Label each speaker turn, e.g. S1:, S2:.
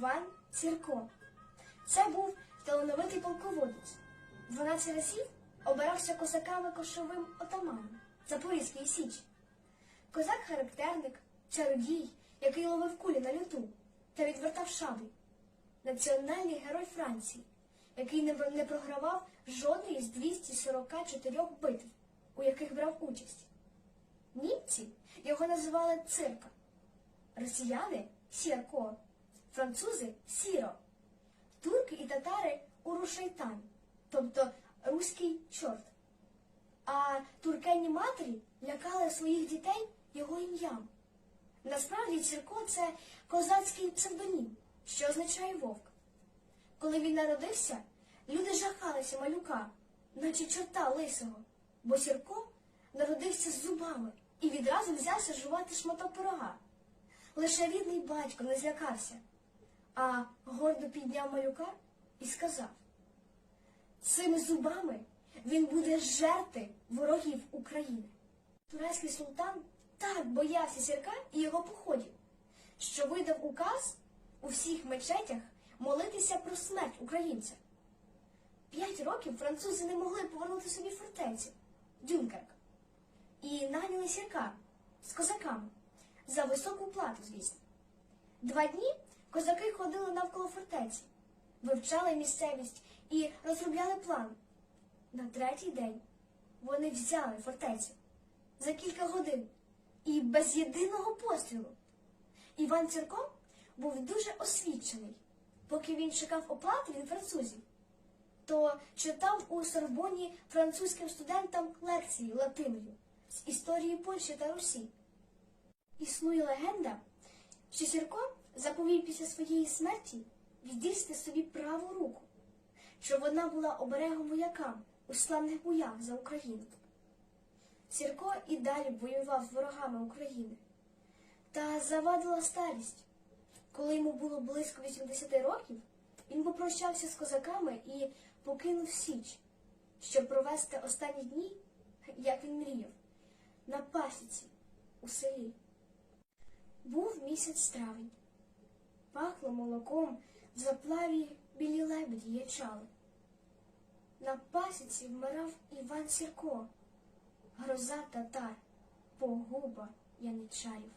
S1: Іван Сірко. Це був талановитий полководець. 12 разів обирався козаками кошовим отаманом Запорізької Січі. Козак-характерник, чародій, який ловив кулі на люту та відвертав шаблі. Національний герой Франції, який не програвав жодної з 244 битв, у яких брав участь. Німці його називали цирка, росіяни сірко, французи сіро, турки і татари урушайтан, тобто руський чорт. А туркенні матері лякали своїх дітей його ім'ям. Насправді Цірко це козацький псевдонім, що означає вовк. Коли він народився, люди жахалися малюка, наче чорта лисого, бо Сірко народився з зубами і відразу взявся жувати шматок пирога. Лише рідний батько не злякався, а гордо підняв малюка і сказав: цими зубами він буде жерти ворогів України. Турецький султан так боявся сірка і його походів, що видав указ у всіх мечетях молитися про смерть українця. П'ять років французи не могли повернути собі фортецю Дюнкерк і наняли сірка з козаками за високу плату, звісно. Два дні козаки ходили навколо фортеці, вивчали місцевість і розробляли план. На третій день вони взяли фортецю за кілька годин і без єдиного пострілу. Іван Цірко був дуже освічений. Поки він чекав оплати від французів, то читав у Сорбоні французьким студентам лекції латиною з історії Польщі та Русі. Існує легенда, що Сірко заповів після своєї смерті відрізати собі праву руку, щоб вона була оберегом воякам у славних боях за Україну. Сірко і далі воював з ворогами України. Та завадила старість. Коли йому було близько 80 років, він попрощався з козаками і покинув Січ, щоб провести останні дні, як він мріяв, на пасіці у селі. Був місяць травень. Пахло молоком, в заплаві білі лебеді ячали. На пасіці вмирав Іван Сірко, гроза татар, погуба яничарів.